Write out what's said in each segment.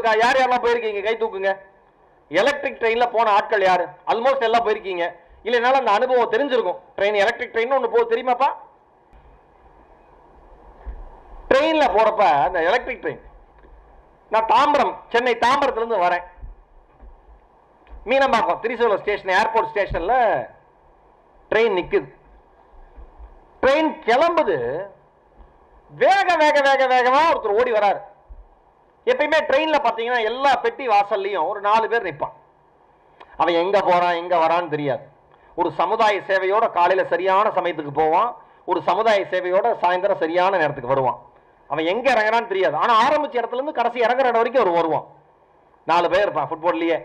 இருக்கா? யார் யாரெல்லாம் போயிருக்கீங்க? கை தூக்குங்க. எலக்ட்ரிக் ட்ரெயினில் போன ஆட்கள் யாரு? ஆல்மோஸ்ட் எல்லாம் போயிருக்கீங்க. இல்லைனாலும் அந்த அனுபவம் தெரிஞ்சிருக்கும். ட்ரெயின் எலக்ட்ரிக் ட்ரெயின் ஒன்று போகுது. தெரியுமாப்பா ட்ரெயினில் போறப்ப அந்த எலக்ட்ரிக் ட்ரெயின் நான் தாம்பரம் சென்னை தாம்பரத்துல இருந்து வரேன். மீனம்பாக்கம் திரிசூலம் ஸ்டேஷன் ஏர்போர்ட் ஸ்டேஷன்ல ட்ரெயின் நிக்குது. ட்ரெயின் கிளம்புது. வேக வேக வேக வேகமாக ஒருத்தர் ஓடி வராரு. எப்பயுமே ட்ரெயினில் பார்த்தீங்கன்னா எல்லா பெட்டி வாசல்லையும் ஒரு நாலு பேர் நிற்பான். அவன் எங்கே போகிறான் எங்கே வரான்னு தெரியாது. ஒரு சமுதாய சேவையோட காலையில் சரியான சமயத்துக்கு போவான். ஒரு சமுதாய சேவையோட சாயந்தரம் சரியான நேரத்துக்கு வருவான். அவன் எங்கே இறங்குறான்னு தெரியாது. ஆனால் ஆரம்பிச்ச இடத்துலேருந்து கடைசி இறங்குற இடம் வரைக்கும் அவர் வருவான். நாலு பேர் இருப்பான் ஃபுட்பால்லையே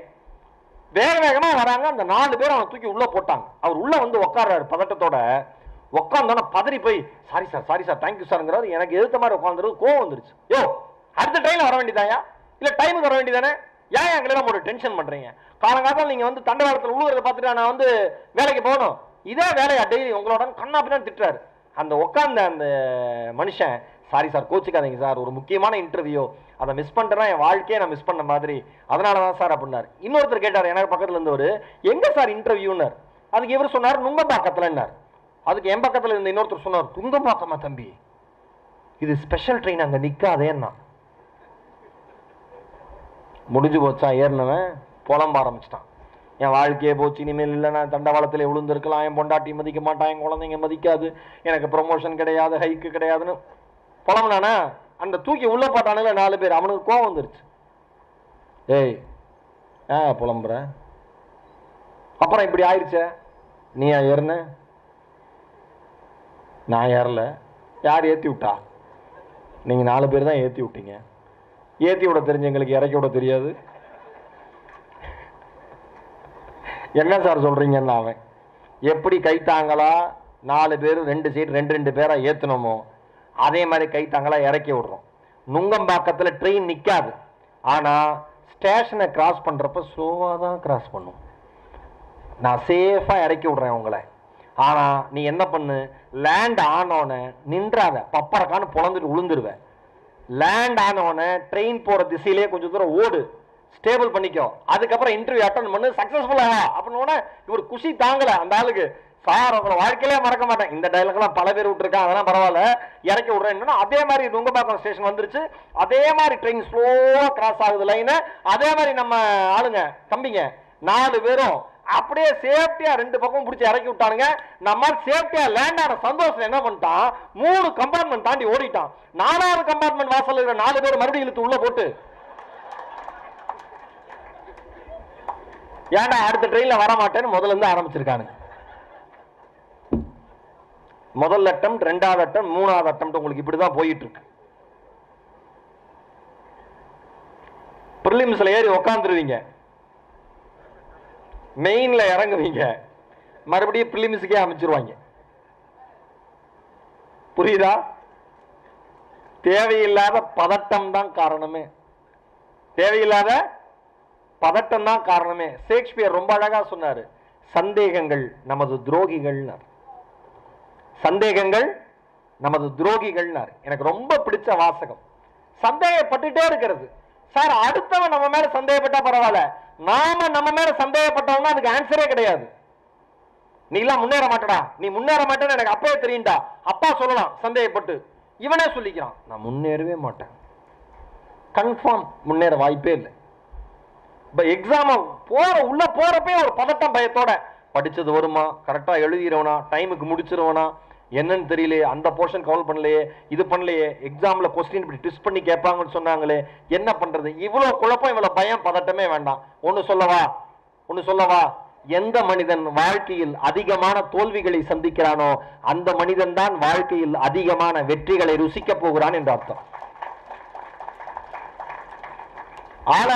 வேக வேகமாக வராங்க. அந்த நாலு பேர் அவனை தூக்கி உள்ளே போட்டாங்க. அவர் உள்ளே வந்து உட்கார்றாரு பதட்டத்தோட. உட்காந்தோட பதறி போய் sorry sir sorry sir thank you சார்ங்கிறாரு. எனக்கு எதிர்த்த மாதிரி உட்காந்துருக்கு கோவம் வந்துருச்சு. யோ அடுத்த ட்ரெயினில் வர வேண்டியதாயா இல்லை டைமுக்கு வர வேண்டியதானே? ஏன் எங்களை நம்ம ஒரு டென்ஷன் பண்ணுறீங்க காலங்காலத்தில் நீங்கள் வந்து தண்டவாளத்தில் உழுவுறதை பார்த்துட்டு நான் வந்து வேலைக்கு போகணும். இதே வேலையா? டெய்லி உங்களோட கண்ணா பின்னாடி திட்டுறாரு. அந்த உட்காந்த அந்த மனுஷன் சாரி சார் கோச்சிக்காதீங்க சார் ஒரு முக்கியமான இன்டர்வியூ அதை மிஸ் பண்ணிட்டேன்னா என் வாழ்க்கையை நான் மிஸ் பண்ண மாதிரி. அதனால தான் சார் அப்படின்னார். இன்னொருத்தர் கேட்டார் எனக்கு பக்கத்தில் இருந்தவர் எங்கே சார் இன்டர்வியூன்னார் அதுக்கு இவர் சொன்னார் நுங்கம்பாக்கத்துலன்னார் அதுக்கு என் பக்கத்தில் இருந்த இன்னொருத்தர் சொன்னார் துங்கம்பாக்கமா தம்பி. இது ஸ்பெஷல் ட்ரெயின் அங்கே நிற்காதேன்னா முடிஞ்சு போச்சா ஏறினவன் புலம்ப ஆரம்பிச்சிட்டான். என் வாழ்க்கையே போச்சு இனிமேல் இல்லை நான் தண்டவாளத்தில் விழுந்திருக்கலாம். என் பொண்டாட்டி மதிக்க மாட்டான் என் குழந்தைங்க மதிக்காது. எனக்கு ப்ரொமோஷன் கிடையாது ஹைக்கு கிடையாதுன்னு புலம்புனானா? அந்த தூக்கி உள்ள போட்டானுல நாலு பேர். அவனுக்கு கோவம் வந்துருச்சு. ஏய் ஆ புலம்புற? அப்புறம் இப்படி ஆயிடுச்சே நீ ஏறின? நான் ஏறல. யார் ஏற்றி விட்டா? நீங்கள் நாலு பேர் தான் ஏற்றி விட்டீங்க. ஏற்றி விட தெரிஞ்ச எங்களுக்கு இறக்கி விட தெரியாது. என்ன சார் சொல்றீங்கன்னு அவன் எப்படி கைத்தாங்களா நாலு பேர் ரெண்டு சீட் ரெண்டு ரெண்டு பேராக ஏற்றினோமோ அதே மாதிரி கைத்தாங்களா இறக்கி விடுறோம். நுங்கம்பாக்கத்தில் ட்ரெயின் நிற்காது ஆனால் ஸ்டேஷனை கிராஸ் பண்ணுறப்ப ஸ்லோவாக தான் கிராஸ் பண்ணும். நான் சேஃபாக இறக்கி விட்றேன் உங்களை. ஆனால் நீ என்ன பண்ணு லேண்ட் ஆனோன்னு நின்றாத பப்பரக்கான்னு புலந்துட்டு விழுந்துருவேன் லேண்ட் ஆனோடனே ட்ரெயின் போற திசையிலே கொஞ்சம் தூரம் ஓடு. ஸ்டேபிள் பண்ணிக்கோ. அதுக்கப்புறம் இன்டர்வியூ அட்டன் பண்ணு. சக்ஸஸ்ஃபுல்லாக அப்படின்னு இவர் குஷி தாங்கல அந்த ஆளுக்கு. சார் உங்களை வாழ்க்கையிலே மறக்க மாட்டேன். இந்த டைலாக்லாம் பல பேர் விட்டுருக்காங்க. அதெல்லாம் பரவாயில்ல. இறக்கி விடுறேன். அதே மாதிரி நுங்கம்பாக்கம் ஸ்டேஷன் வந்துருச்சு. அதே மாதிரி ட்ரெயின் ஸ்லோவாக கிராஸ் ஆகுது லைனு அதே மாதிரி நம்ம ஆளுங்க தம்பிங்க நாலு பேரும் அப்படியே சேஃப்டியா ரெண்டு பக்கம் பிடிச்சி இறக்கி விட்டானுங்க. நம்ம சேஃப்டியா லேண்ட் ஆன சந்தோஷம் என்ன பண்ணிட்டான்? மூணு கம்பார்ட்மெண்ட் தாண்டி ஓடிட்டான். நாலாவது கம்பார்ட்மெண்ட் வாசல் இருக்கிற நாலு பேர் மறுபடியும் இழுத்து உள்ள போட்டு. ஏன்டா அடுத்த ட்ரெயின்ல வர மாட்டேன்னு முதல்ல இருந்து ஆரம்பிச்சிருக்கானுங்க. முதல் அட்டம் ரெண்டாவது அட்டம் மூணாவது அட்டம் உங்களுக்கு இப்படிதான் போயிட்டு இருக்கு பிரிலிம்ஸ்ல ஏறி உக்காந்துருவீங்க. மெயின்ல இறங்குவீங்க மறுபடியும் பிலிம்ஸுக்கே அமைச்சிருவாங்க. புரியுதா? தேவையில்லாத பதட்டம் தான் காரணமே. தேவையில்லாத பதட்டம் தான் காரணமே. ஷேக்ஸ்பியர் ரொம்ப அழகா சொன்னாரு. சந்தேகங்கள் நமது துரோகிகள்னார். சந்தேகங்கள் நமது துரோகிகள்னார். எனக்கு ரொம்ப பிடிச்ச வாசகம். சந்தேகப்பட்டுட்டே இருக்கிறது. சார் அடுத்தவன் நம்ம மேல சந்தேகப்பட்டா பரவாயில்ல. நாம நம்ம மேல சந்தேகப்பட்டவங்க அதுக்கு ஆன்சரே கிடையாது. நீ எல்லாம் முன்னேற மாட்டடா. நீ முன்னேற மாட்டேன்னு எனக்கு அப்பவே தெரியும்டா. அப்பா சொல்லலாம் சந்தேகப்பட்டு. இவனே சொல்லிக்கிறான். நான் முன்னேறவே மாட்டேன். கன்ஃபார்ம் முன்னேற வாய்ப்பே இல்லை. இப்போ எக்ஸாம் போற உள்ள போறப்பே ஒரு பதட்டம் பயத்தோட. படிச்சது வருமா? கரெக்டாக எழுதிடுவனா டைமுக்கு முடிச்சிருவனா? என்னன்னு தெரியலையே அந்த போர்ஷன் கவர் பண்ணலையே இது பண்ணலையே எக்ஸாமில் கொஸ்டின் இப்படி டிஸ்ட் பண்ணி கேட்பாங்கன்னு சொன்னாங்களே என்ன பண்ணுறது இவ்வளோ குழப்பம் இவ்வளோ பயம் பதட்டமே வேண்டாம். ஒன்னு சொல்லவா? ஒன்னு சொல்லவா? எந்த மனிதன் வாழ்க்கையில் அதிகமான தோல்விகளை சந்திக்கிறானோ அந்த மனிதன் தான் வாழ்க்கையில் அதிகமான வெற்றிகளை ருசிக்க போகிறான் என்று அர்த்தம். ஆனால்